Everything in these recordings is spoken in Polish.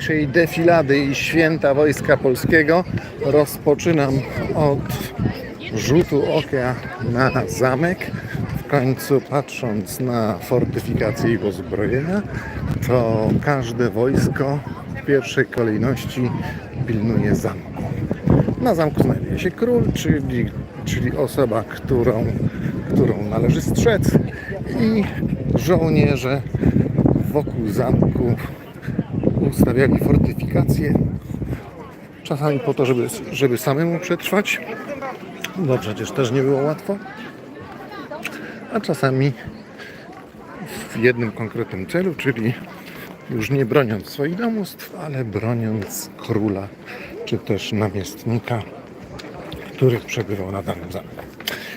dzisiejszej defilady i święta Wojska Polskiego rozpoczynam od rzutu oka na zamek. W końcu patrząc na fortyfikacje i uzbrojenia, to każde wojsko w pierwszej kolejności pilnuje zamku. Na zamku znajduje się król, czyli, czyli osoba, którą, którą należy strzec i żołnierze wokół zamku ustawiali fortyfikacje. Czasami po to, żeby, żeby samemu przetrwać, bo przecież też nie było łatwo. A czasami w jednym konkretnym celu, czyli już nie broniąc swoich domostw, ale broniąc króla czy też namiestnika, który przebywał na danym zamku.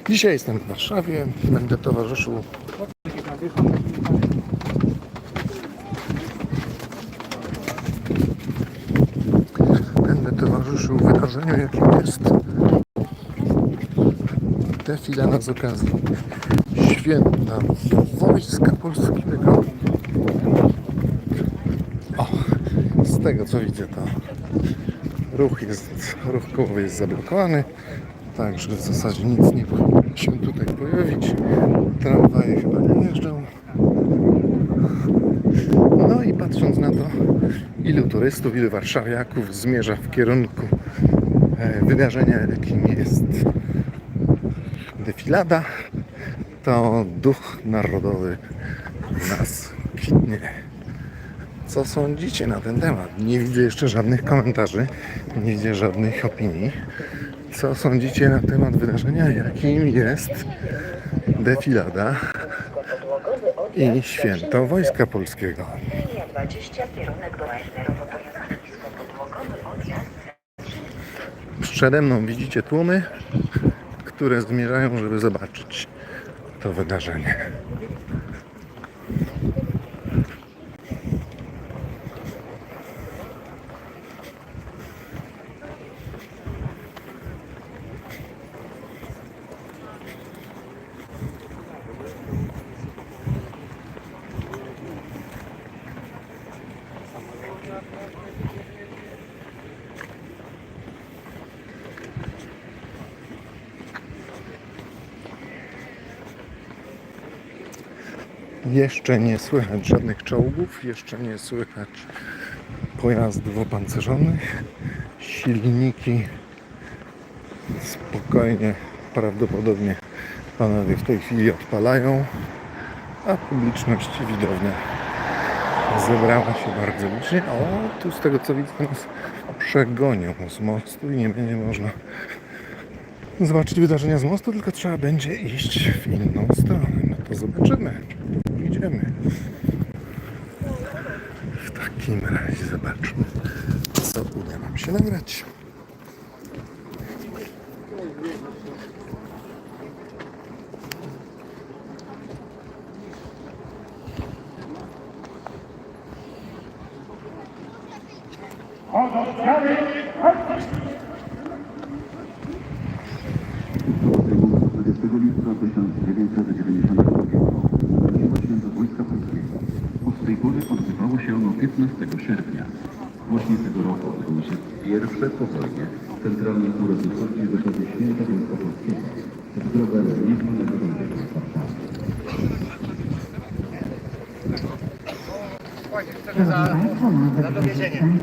Dzisiaj jestem w Warszawie, będę towarzyszył będę towarzyszył wydarzeniu, jakim jest defilada z okazji święta Wojska Polskiego. O, z tego co widzę, to ruch jest, ruch kołowy jest zablokowany, także w zasadzie nic nie powinno się tutaj pojawić. Tramwaje chyba nie jeżdżą. No i patrząc na to, ilu turystów, ilu warszawiaków zmierza w kierunku e, wydarzenia, jakim jest defilada, to duch narodowy nas kwitnie. Co sądzicie na ten temat? Nie widzę jeszcze żadnych komentarzy, nie widzę żadnych opinii. Co sądzicie na temat wydarzenia, jakim jest defilada i święto Wojska Polskiego? Przede mną widzicie tłumy, które zmierzają, żeby zobaczyć to wydarzenie. Jeszcze nie słychać żadnych czołgów, jeszcze nie słychać pojazdów opancerzonych. Silniki spokojnie, prawdopodobnie panowie w tej chwili odpalają, a publiczność widownia zebrała się bardzo licznie. O, tu z tego co widzę nas przegonią z mostu i nie będzie można zobaczyć wydarzenia z mostu, tylko trzeba będzie iść w inną stronę. No to zobaczymy. Idziemy. W takim razie zobaczmy, co uda nam się nagrać. Sejmu 20 lipca 1990 roku Narodziło Święto Wojska Polskiego. Od tej pory odbywało się ono 15 sierpnia. Właśnie tego roku odbyło się pierwsze po wojnie centralne uroczystości z okazji Święta Wojska Polskiego w drogę niezmanego wojska w Warszawie.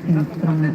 Na strony